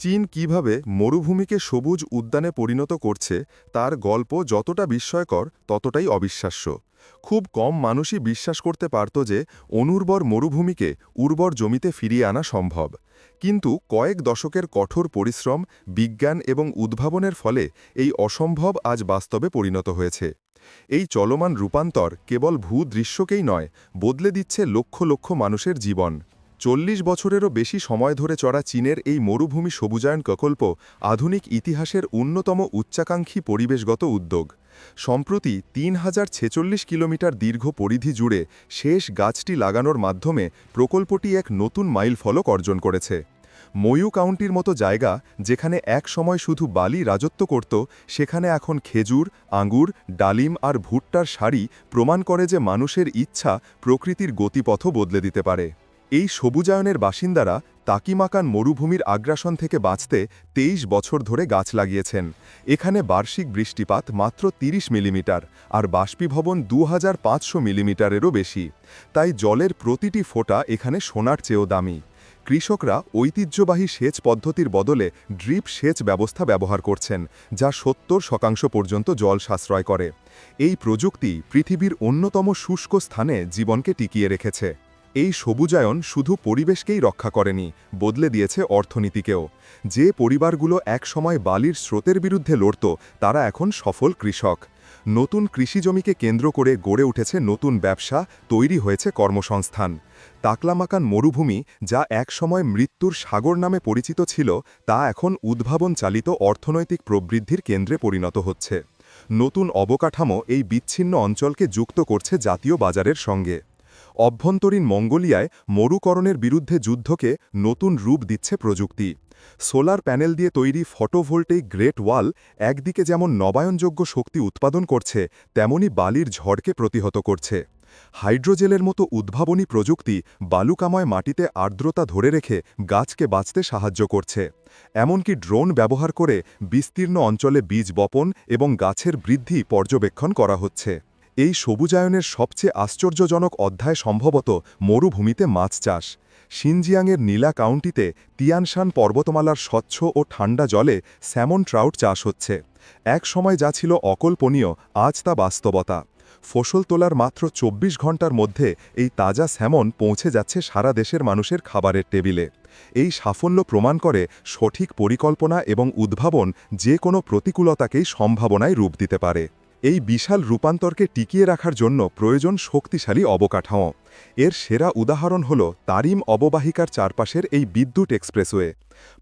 চীন কীভাবে মরুভূমিকে সবুজ উদ্যানে পরিণত করছে, তার গল্প যতটা বিস্ময়কর, ততটাই অবিশ্বাস্য। খুব কম মানুষই বিশ্বাস করতে পারত যে, অনুর্বর মরুভূমিকে উর্বর জমিতে ফিরিয়ে আনা সম্ভব। কিন্তু কয়েক দশকের কঠোর পরিশ্রম, বিজ্ঞান এবং উদ্ভাবনের ফলে এই অসম্ভব আজ বাস্তবে পরিণত হয়েছে। এই চলমান রূপান্তর কেবল ভূদৃশ্যকেই নয়, বদলে দিচ্ছে লক্ষ লক্ষ মানুষের জীবন। চল্লিশ বছরেরও বেশি সময় ধরে চড়া চীনের এই মরুভূমি সবুজায়ন প্রকল্প আধুনিক ইতিহাসের অন্যতম উচ্চাকাঙ্ক্ষী পরিবেশগত উদ্যোগ। সম্প্রতি তিন হাজার ছেচল্লিশ কিলোমিটার দীর্ঘ পরিধি জুড়ে শেষ গাছটি লাগানোর মাধ্যমে প্রকল্পটি এক নতুন মাইল ফলক অর্জন করেছে। ময়ু কাউন্টির মতো জায়গা, যেখানে এক সময় শুধু বালি রাজত্ব করত, সেখানে এখন খেজুর, আঙ্গুর, ডালিম আর ভুট্টার শাড়ি প্রমাণ করে যে মানুষের ইচ্ছা প্রকৃতির গতিপথও বদলে দিতে পারে। এই সবুজায়নের বাসিন্দারা তাকিমাকান মরুভূমির আগ্রাসন থেকে বাঁচতে ২৩ বছর ধরে গাছ লাগিয়েছেন। এখানে বার্ষিক বৃষ্টিপাত মাত্র ৩০ মিলিমিটার আর বাষ্পীভবন দু হাজার পাঁচশো মিলিমিটারেরও বেশি। তাই জলের প্রতিটি ফোঁটা এখানে সোনার চেয়েও দামি। কৃষকরা ঐতিহ্যবাহী সেচ পদ্ধতির বদলে ড্রিপ সেচ ব্যবস্থা ব্যবহার করছেন, যা সত্তর শতাংশ পর্যন্ত জল সাশ্রয় করে। এই প্রযুক্তি পৃথিবীর অন্যতম শুষ্ক স্থানে জীবনকে টিকিয়ে রেখেছে। এই সবুজায়ন শুধু পরিবেশকেই রক্ষা করেনি, বদলে দিয়েছে অর্থনীতিকেও। যে পরিবারগুলো একসময় বালির স্রোতের বিরুদ্ধে লড়ত, তারা এখন সফল কৃষক। নতুন কৃষিজমিকে কেন্দ্র করে গড়ে উঠেছে নতুন ব্যবসা, তৈরি হয়েছে কর্মসংস্থান। তাকলামাকান মরুভূমি, যা একসময় মৃত্যুর সাগর নামে পরিচিত ছিল, তা এখন উদ্ভাবন চালিত অর্থনৈতিক প্রবৃদ্ধির কেন্দ্রে পরিণত হচ্ছে। নতুন অবকাঠামো এই বিচ্ছিন্ন অঞ্চলকে যুক্ত করছে জাতীয় বাজারের সঙ্গে। অভ্যন্তরীণ মঙ্গোলিয়ায় মরুকরণের বিরুদ্ধে যুদ্ধকে নতুন রূপ দিচ্ছে প্রযুক্তি। সোলার প্যানেল দিয়ে তৈরি ফটোভোল্টেইক গ্রেট ওয়াল একদিকে যেমন নবায়নযোগ্য শক্তি উৎপাদন করছে, তেমনি বালির ঝড়কে প্রতিহত করছে। হাইড্রোজেলের মতো উদ্ভাবনী প্রযুক্তি বালুকাময় মাটিতে আর্দ্রতা ধরে রেখে গাছকে বাঁচতে সাহায্য করছে। এমনকি ড্রোন ব্যবহার করে বিস্তীর্ণ অঞ্চলে বীজ বপন এবং গাছের বৃদ্ধি পর্যবেক্ষণ করা হচ্ছে। এই সবুজায়নের সবচেয়ে আশ্চর্যজনক অধ্যায় সম্ভবত মরুভূমিতে মাছ চাষ। সিনজিয়াংয়ের নীলা কাউন্টিতে তিয়ানশান পর্বতমালার স্বচ্ছ ও ঠান্ডা জলে স্যামন ট্রাউট চাষ হচ্ছে। এক সময় যা ছিল অকল্পনীয়, আজ তা বাস্তবতা। ফসল তোলার মাত্র ২৪ ঘণ্টার মধ্যে এই তাজা স্যামন পৌঁছে যাচ্ছে সারা দেশের মানুষের খাবারের টেবিলে। এই সাফল্য প্রমাণ করে সঠিক পরিকল্পনা এবং উদ্ভাবন যে কোনো প্রতিকূলতাকেই সম্ভাবনায় রূপ দিতে পারে। এই বিশাল রূপান্তরকে টিকিয়ে রাখার জন্য প্রয়োজন শক্তিশালী অবকাঠামো। এর সেরা উদাহরণ হল তারিম অববাহিকার চারপাশের এই বিদ্যুৎ এক্সপ্রেসওয়ে।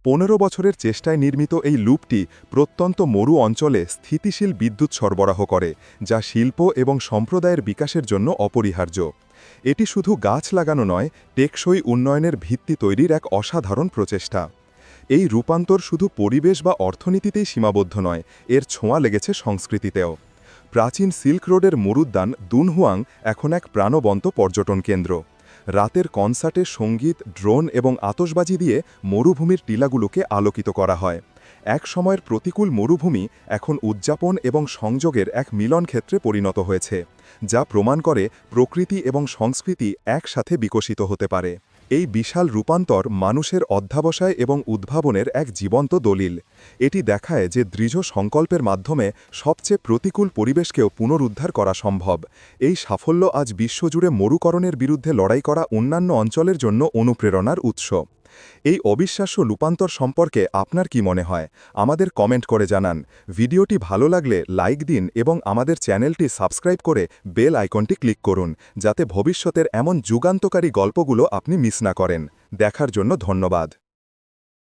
পনেরো বছরের চেষ্টায় নির্মিত এই লুপটি প্রত্যন্ত মরু অঞ্চলে স্থিতিশীল বিদ্যুৎ সরবরাহ করে, যা শিল্প এবং সম্প্রদায়ের বিকাশের জন্য অপরিহার্য। এটি শুধু গাছ লাগানো নয়, টেকসই উন্নয়নের ভিত্তি তৈরির এক অসাধারণ প্রচেষ্টা। এই রূপান্তর শুধু পরিবেশ বা অর্থনীতিতেই সীমাবদ্ধ নয়, এর ছোঁয়া লেগেছে সংস্কৃতিতেও। প্রাচীন সিল্ক রোডের মরুদ্যান দুনহুয়াং এখন এক প্রাণবন্ত পর্যটন কেন্দ্র। রাতের কনসার্টে সংগীত, ড্রোন এবং আতসবাজি দিয়ে মরুভূমির টিলাগুলোকে আলোকিত করা হয়। এক সময়ের প্রতিকূল মরুভূমি এখন উদযাপন এবং সংযোগের এক মিলন ক্ষেত্রে পরিণত হয়েছে, যা প্রমাণ করে প্রকৃতি এবং সংস্কৃতি একসাথে বিকশিত হতে পারে। এই বিশাল রূপান্তর মানুষের অধ্যাবসায় এবং উদ্ভাবনের এক জীবন্ত দলিল। এটি দেখায় যে দৃঢ় সংকল্পের মাধ্যমে সবচেয়ে প্রতিকূল পরিবেশকেও পুনরুদ্ধার করা সম্ভব। এই সাফল্য আজ বিশ্বজুড়ে মরুকরণের বিরুদ্ধে লড়াই করা অন্যান্য অঞ্চলের জন্য অনুপ্রেরণার উৎস। এই অবিশ্বাস্য রূপান্তর সম্পর্কে আপনার কি মনে হয়? আমাদের কমেন্ট করে জানান। ভিডিওটি ভালো লাগলে লাইক দিন এবং আমাদের চ্যানেলটি সাবস্ক্রাইব করে বেল আইকনটি ক্লিক করুন, যাতে ভবিষ্যতের এমন যুগান্তকারী গল্পগুলো আপনি মিস না করেন। দেখার জন্য ধন্যবাদ।